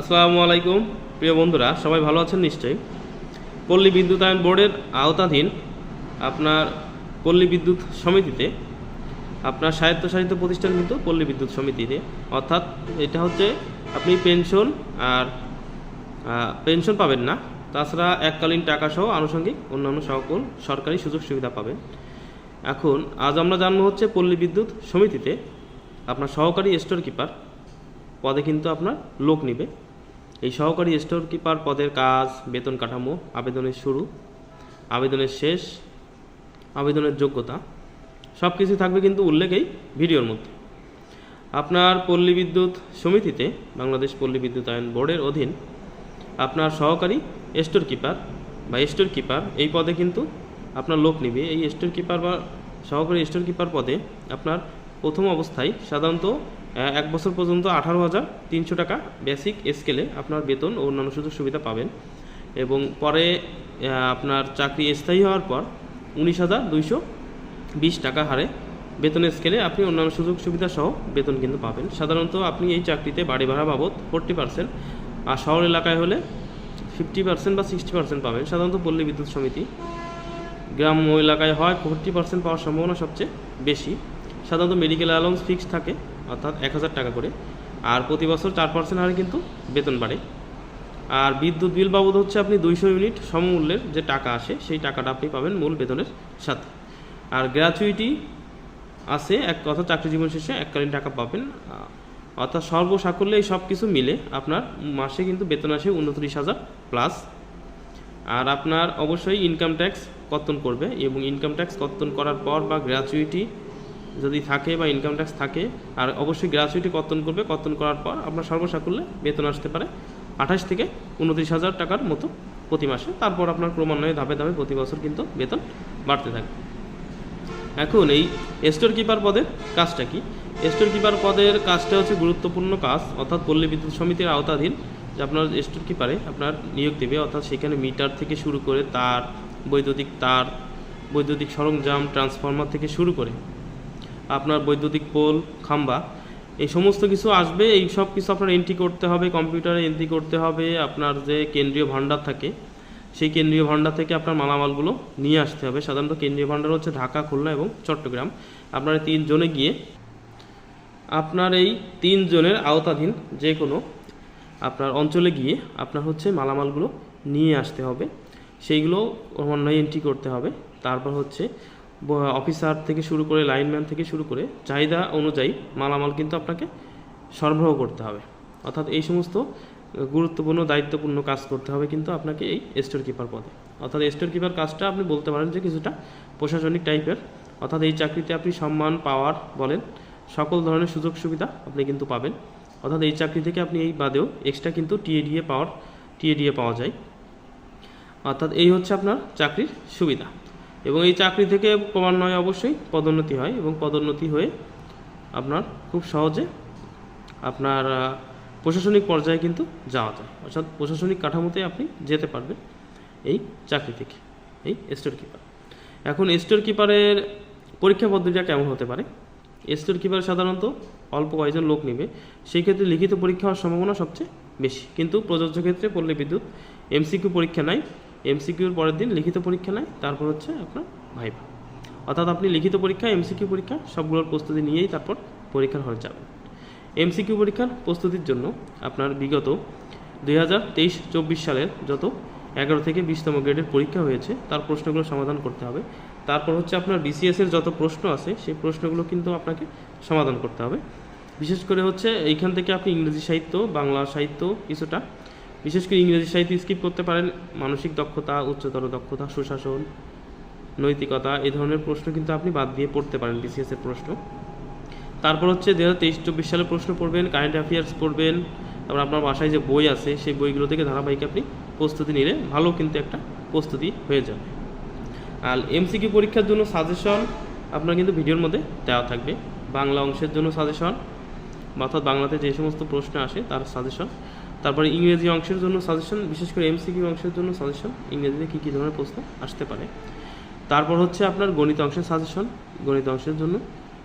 আসসালামু আলাইকুম, প্রিয় বন্ধুরা, সবাই ভালো আছেন নিশ্চয়ই? পল্লী বিদ্যুতায়ন বোর্ডের আওতাধীন আপনার পল্লী বিদ্যুৎ সমিতিতে, আপনার স্বায়ত্তশাসিত প্রতিষ্ঠান কিন্তু পল্লী বিদ্যুৎ সমিতিতে। অর্থাৎ এটা হচ্ছে আপনি পেনশন আর পেনশন পাবেন না। তাছাড়া এককালীন টাকা সহ আনুষঙ্গিক অন্যান্য সকল সরকারি সুযোগ সুবিধা পাবেন। এখন, আজ আমরা জানব হচ্ছে পল্লী বিদ্যুৎ সমিতিতে আপনার সহকারী স্টোর কিপার পদে কিন্তু আপনার লোক নিবে। এই সহকারী স্টোর কিপার পদের কাজ, বেতন কাঠামো, আবেদনের শুরু, আবেদনের শেষ, আবেদনের যোগ্যতা সব কিছু থাকবে কিন্তু উল্লেখ এই ভিডিওর মধ্যে। আপনার পল্লী বিদ্যুৎ সমিতিতে, বাংলাদেশ পল্লী বিদ্যুতায়ন বোর্ডের অধীন আপনার সহকারী স্টোর কিপার বা স্টোর কিপার এই পদে কিন্তু আপনার লোক নিবে। এই স্টোর কিপার বা সহকারী স্টোর কিপার পদে আপনার প্রথম অবস্থায় সাধারণত এক বছর পর্যন্ত আঠারো হাজার তিনশো টাকা বেসিক স্কেলে আপনার বেতন ও অন্যান্য সুযোগ সুবিধা পাবেন। এবং পরে আপনার চাকরি স্থায়ী হওয়ার পর উনিশ হাজার দুইশো বিশ টাকা হারে বেতনের স্কেলে আপনি অন্যান্য সুযোগ সুবিধা সহ বেতন কিন্তু পাবেন। সাধারণত আপনি এই চাকরিতে বাড়ি ভাড়া বাবদ ফোরটি পার্সেন্ট আর শহর এলাকায় হলে ফিফটি পার্সেন্ট বা সিক্সটি পার্সেন্ট পাবেন। সাধারণত পল্লী বিদ্যুৎ সমিতি। গ্রাম্য এলাকায় হয় ফোরটি পার্সেন্ট পাওয়ার সম্ভাবনা সবচেয়ে বেশি। সাধারণত মেডিকেল অ্যালাউন্স ফিক্সড থাকে। অর্থাৎ এক হাজার টাকা করে। আর প্রতি বছর চার পার্সেন্ট হারে কিন্তু বেতন বাড়ে। আর বিদ্যুৎ বিল বাবদ হচ্ছে আপনি দুইশো ইউনিট সমমূল্যের যে টাকা আসে, সেই টাকাটা আপনি পাবেন মূল বেতনের সাথে। আর গ্র্যাচুইটি আছে, এক কথা চাকরি জীবন শেষে এককালীন টাকা পাবেন। অর্থাৎ সর্বসাকল্যে এই সব কিছু মিলে আপনার মাসে কিন্তু বেতন আসে উনত্রিশ হাজার প্লাস আর আপনার অবশ্যই ইনকাম ট্যাক্স কর্তন করবে এবং ইনকাম ট্যাক্স কর্তন করার পর বা গ্র্যাচুইটি যদি থাকে বা ইনকাম ট্যাক্স থাকে, আর অবশ্যই গ্র্যাচুইটি কর্তন করবে, কর্তন করার পর আপনার সর্বসাকল্যে বেতন আসতে পারে আঠাশ থেকে উনত্রিশ হাজার টাকার মতো প্রতি মাসে। তারপর আপনার ক্রমান্বয়ে ধাপে ধাপে প্রতি বছর কিন্তু বেতন বাড়তে থাকবে। এখন এই স্টোর কিপার পদের কাজটা কি? স্টোর কিপার পদের কাজটা হচ্ছে গুরুত্বপূর্ণ কাজ, অর্থাৎ পল্লী বিদ্যুৎ সমিতির আওতাধীন যে আপনার স্টোর কিপারে আপনার নিয়োগ দেবে, অর্থাৎ সেখানে মিটার থেকে শুরু করে তার, বৈদ্যুতিক তার, বৈদ্যুতিক সরঞ্জাম ট্রান্সফরমার থেকে শুরু করে আপনার বৈদ্যুতিক পোল, খাম্বা, এই সমস্ত কিছু আসবে। এই সব কিছু আপনার এন্ট্রি করতে হবে কম্পিউটারে এন্ট্রি করতে হবে, আপনার যে কেন্দ্রীয় ভাণ্ডার থাকে, সেই কেন্দ্রীয় ভাণ্ডার থেকে আপনার মালামালগুলো নিয়ে আসতে হবে। সাধারণত কেন্দ্রীয় ভাণ্ডার হচ্ছে ঢাকা, খুলনা এবং চট্টগ্রাম। আপনার তিন জনে গিয়ে আপনার এই তিন জনের আওতাধীন যে কোনো আপনার অঞ্চলে গিয়ে আপনার হচ্ছে মালামালগুলো নিয়ে আসতে হবে। সেইগুলো ক্রমান্বয়ে এন্ট্রি করতে হবে। তারপর হচ্ছে অফিসার থেকে শুরু করে লাইনম্যান থেকে শুরু করে চাহিদা অনুযায়ী মালামাল কিন্তু আপনাকে সরবরাহ করতে হবে। অর্থাৎ এই সমস্ত গুরুত্বপূর্ণ, দায়িত্বপূর্ণ কাজ করতে হবে কিন্তু আপনাকে এই স্টোর কিপার পদে। অর্থাৎ স্টোর কিপার কাজটা আপনি বলতে পারেন যে কিছুটা প্রশাসনিক টাইপের অর্থাৎ এই চাকরিতে আপনি সম্মান পাওয়ার বলেন, সকল ধরনের সুযোগ সুবিধা আপনি কিন্তু পাবেন। অর্থাৎ এই চাকরি থেকে আপনি এই বাদেও এক্সট্রা কিন্তু টিএডিএ পাওয়ার টিএডিএ পাওয়া যায়। অর্থাৎ এই হচ্ছে আপনার চাকরির সুবিধা। এবং এই চাকরি থেকে ক্রমান্বয়ে অবশ্যই পদোন্নতি হয় এবং পদোন্নতি হয়ে আপনার খুব সহজে আপনার প্রশাসনিক পর্যায়ে কিন্তু যাওয়া যায়। অর্থাৎ প্রশাসনিক কাঠামোতে আপনি যেতে পারবেন এই চাকরি থেকে, এই স্টোর কিপার এখন স্টোর কিপারের পরীক্ষা পদ্ধতিটা কেমন হতে পারে? স্টোর কিপার সাধারণত অল্প কয়েকজন লোক নেবে। সেই ক্ষেত্রে লিখিত পরীক্ষা হওয়ার সম্ভাবনা সবচেয়ে বেশি। কিন্তু প্রযোজ্য ক্ষেত্রে পল্লী বিদ্যুৎ এমসিকিউ পরীক্ষা নাই। এমসিকিউর পরের দিন লিখিত পরীক্ষা নাই তারপর হচ্ছে আপনার ভাইভা অর্থাৎ আপনি লিখিত পরীক্ষা এমসিকিউ পরীক্ষা, সবগুলোর প্রস্তুতি নিয়েই তারপর পরীক্ষার হলে যাবেন এমসিকিউ পরীক্ষার প্রস্তুতির জন্য আপনার বিগত দুই হাজার তেইশ চব্বিশ সালের যত এগারো থেকে বিশতম গ্রেডের পরীক্ষা হয়েছে, তার প্রশ্নগুলো সমাধান করতে হবে। তারপর হচ্ছে আপনার বিসিএস এর যত প্রশ্ন আছে, সেই প্রশ্নগুলো কিন্তু আপনাকে সমাধান করতে হবে। বিশেষ করে হচ্ছে এইখান থেকে আপনি ইংরেজি সাহিত্য, বাংলা সাহিত্য কিছুটা বিশেষ করে ইংরেজি সাহিত্য স্কিপ করতে পারেন, মানসিক দক্ষতা, উচ্চতর দক্ষতা, সুশাসন, নৈতিকতা, এই ধরনের প্রশ্ন কিন্তু আপনি বাদ দিয়ে পড়তে পারেন বিসিএস এর প্রশ্ন। তারপর হচ্ছে দু হাজার তেইশ চব্বিশ সালে প্রশ্ন পড়বেন কারেন্ট অ্যাফেয়ার্স পড়বেন, তারপর আপনার বাসায় যে বই আছে, সেই বইগুলো থেকে ধারাবাহিক আপনি প্রস্তুতি নিলে ভালো কিন্তু একটা প্রস্তুতি হয়ে যাবে। আর এমসিকিউ পরীক্ষার জন্য সাজেশন আপনার কিন্তু ভিডিওর মধ্যে দেওয়া থাকবে। বাংলা অংশের জন্য সাজেশন অর্থাৎ বাংলাতে যে সমস্ত প্রশ্ন আসে, তার সাজেশন তারপরে ইংরেজি অংশের জন্য সাজেশন বিশেষ করে এমসিকিউ অংশের জন্য সাজেশন ইংরেজিতে কী কী ধরনের প্রশ্ন আসতে পারে। তারপর হচ্ছে আপনার গণিত অংশের সাজেশন গণিত অংশের জন্য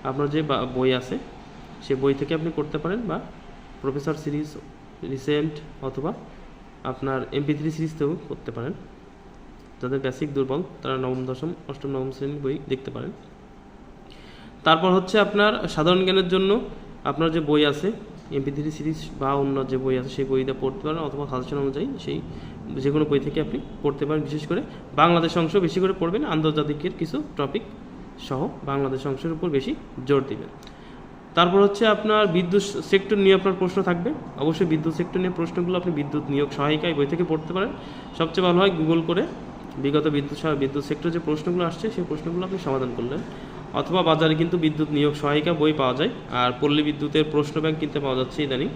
আপনার যে বই আছে, সে বই থেকে আপনি করতে পারেন বা প্রফেসর সিরিজ রিসেন্ট অথবা আপনার এমপি থ্রি সিরিজতেও করতে পারেন। যাদের বেসিক দুর্বল, তারা নবম, দশম, অষ্টম, নবম শ্রেণির বই দেখতে পারেন। তারপর হচ্ছে আপনার সাধারণ জ্ঞানের জন্য আপনার যে বই আছে এমপি থ্রি সিরিজ বা অন্য যে বই আছে, সেই বইটা পড়তে পারেন অথবা সাজেশন অনুযায়ী সেই যে কোনো বই থেকে আপনি পড়তে পারেন। বিশেষ করে বাংলাদেশ অংশ বেশি করে পড়বেন, আন্তর্জাতিকের কিছু টপিক সহ বাংলাদেশ অংশের উপর বেশি জোর দিবেন। তারপর হচ্ছে আপনার বিদ্যুৎ সেক্টর নিয়ে আপনার প্রশ্ন থাকবে। অবশ্যই বিদ্যুৎ সেক্টর নিয়ে প্রশ্নগুলো আপনি বিদ্যুৎ নিয়োগ সহায়িকায় বই থেকে পড়তে পারেন। সবচেয়ে ভালো হয় গুগল করে বিগত বিদ্যুৎ বিদ্যুৎ সেক্টর যে প্রশ্নগুলো আসছে, সেই প্রশ্নগুলো আপনি সমাধান করলেন। অথবা বাজারে কিন্তু বিদ্যুৎ নিয়োগ সহায়িকা বই পাওয়া যায়, আর পল্লী বিদ্যুতের প্রশ্ন ব্যাংক কিনতে পাওয়া যাচ্ছে ইদানিং।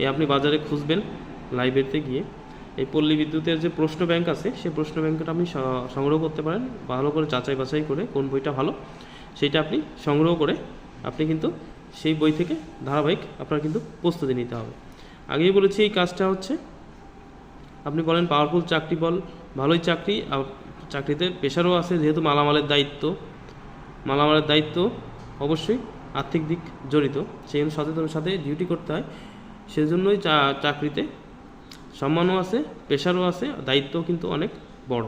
এই আপনি বাজারে খুঁজবেন লাইব্রেরিতে গিয়ে। এই পল্লী বিদ্যুতের যে প্রশ্ন ব্যাংক আছে, সেই প্রশ্ন ব্যাংকটা আপনি সংগ্রহ করতে পারেন, ভালো করে যাচাই বাছাই করে কোন বইটা ভালো, সেইটা আপনি সংগ্রহ করে আপনি কিন্তু সেই বই থেকে ধারাবাহিক আপনার কিন্তু প্রস্তুতি নিতে হবে। আগেই বলেছি, এই কাজটা হচ্ছে আপনি বলেন পাওয়ারফুল চাকরি বল, ভালোই চাকরি চাকরিতে পেশারও আছে, যেহেতু মালামালের দায়িত্ব মালামালের দায়িত্ব অবশ্যই আর্থিক দিক জড়িত। সেই জন্য সচেতনের সাথে ডিউটি করতে হয়। সেজন্যই চাকরিতে সম্মানও আছে পেশারও আছে দায়িত্বও কিন্তু অনেক বড়।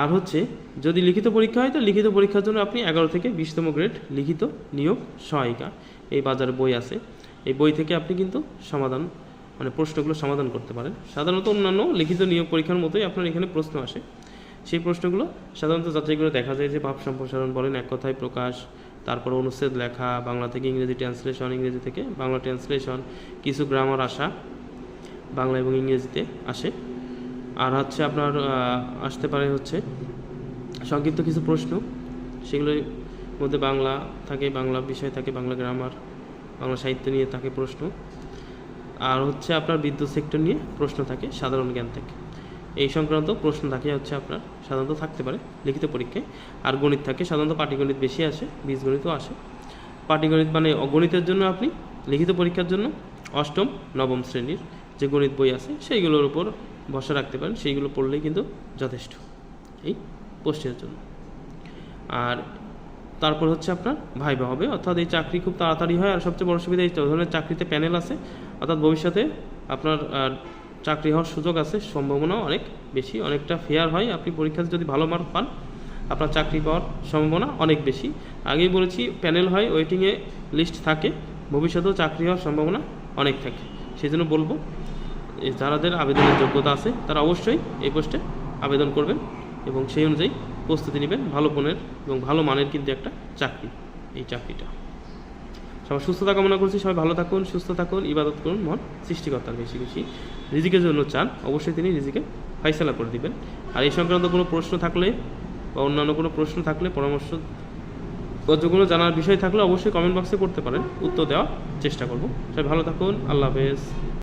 আর হচ্ছে, যদি লিখিত পরীক্ষা হয়, তো লিখিত পরীক্ষার জন্য আপনি এগারো থেকে বিশতম গ্রেড লিখিত নিয়োগ সহায়িকা। এই বাজারে বই আছে। এই বই থেকে আপনি কিন্তু সমাধান মানে প্রশ্নগুলো সমাধান করতে পারেন। সাধারণত অন্যান্য লিখিত নিয়োগ পরীক্ষার মতোই আপনার এখানে প্রশ্ন আসে। সেই প্রশ্নগুলো সাধারণত যাচাই করে দেখা যায় যে ভাব সম্প্রসারণ বলেন, এক কথায় প্রকাশ, তারপর অনুচ্ছেদ লেখা, বাংলা থেকে ইংরেজি ট্রান্সলেশন ইংরেজি থেকে বাংলা ট্রান্সলেশন কিছু গ্রামার আসা, বাংলা এবং ইংরেজিতে আসে। আর হচ্ছে আপনার আসতে পারে হচ্ছে সংক্ষিপ্ত কিছু প্রশ্ন, সেগুলোর মধ্যে বাংলা থাকে, বাংলা বিষয় থাকে, বাংলা গ্রামার বাংলা সাহিত্য নিয়ে থাকে প্রশ্ন। আর হচ্ছে আপনার বিদ্যুৎ সেক্টর নিয়ে প্রশ্ন থাকে, সাধারণ জ্ঞান থেকে। এই সংক্রান্ত প্রশ্ন থাকে হচ্ছে আপনার, সাধারণত থাকতে পারে লিখিত পরীক্ষায়। আর গণিত থাকে, সাধারণত পাটিগণিত বেশি আসে, বীজগণিতও আসে। পাটিগণিত মানে গণিতের জন্য আপনি, লিখিত পরীক্ষার জন্য অষ্টম, নবম শ্রেণির যে গণিত বই আছে, সেইগুলোর উপর ভরসা রাখতে পারেন, সেইগুলো পড়লেই কিন্তু যথেষ্ট এই পোস্টের জন্য। আর তারপর হচ্ছে আপনার ভাইবা হবে, অর্থাৎ এই চাকরি খুব তাড়াতাড়ি হয়, আর সবচেয়ে বড় সুবিধা এই ধরনের চাকরিতে প্যানেল আছে, অর্থাৎ ভবিষ্যতে আপনার চাকরি হওয়ার সুযোগ আছে, সম্ভাবনাও অনেক বেশি, অনেকটা ফেয়ার হয়। আপনি পরীক্ষাতে যদি ভালো মার্ক পান, আপনার চাকরি পাওয়ার সম্ভাবনা অনেক বেশি। আগেই বলেছি প্যানেল হয় ওয়েটিংয়ে লিস্ট থাকে, ভবিষ্যতেও চাকরি হওয়ার সম্ভাবনা অনেক থাকে। সেই জন্য বলব যারাদের আবেদনের যোগ্যতা আছে, তারা অবশ্যই এই পোস্টে আবেদন করবেন এবং সেই অনুযায়ী প্রস্তুতি নেবেন, ভালো পণের এবং ভালো মানের কিন্তু একটা চাকরি, এই চাকরিটা। সবার সুস্থতা কামনা করছি, সবাই ভালো থাকুন, সুস্থ থাকুন, ইবাদত করুন, মন সৃষ্টিকর্তার বেশি বেশি রিজিকের জন্য চান, অবশ্যই তিনি রিজিকে ফাইসলা করে দিবেন। আর এই সংক্রান্ত কোনো প্রশ্ন থাকলে বা অন্যান্য কোনো প্রশ্ন থাকলে, পরামর্শ কতগুলো জানার বিষয় থাকলে অবশ্যই কমেন্ট বক্সে করতে পারেন। উত্তর দেওয়ার চেষ্টা করব। সবাই ভালো থাকুন, আল্লাহ হাফেজ।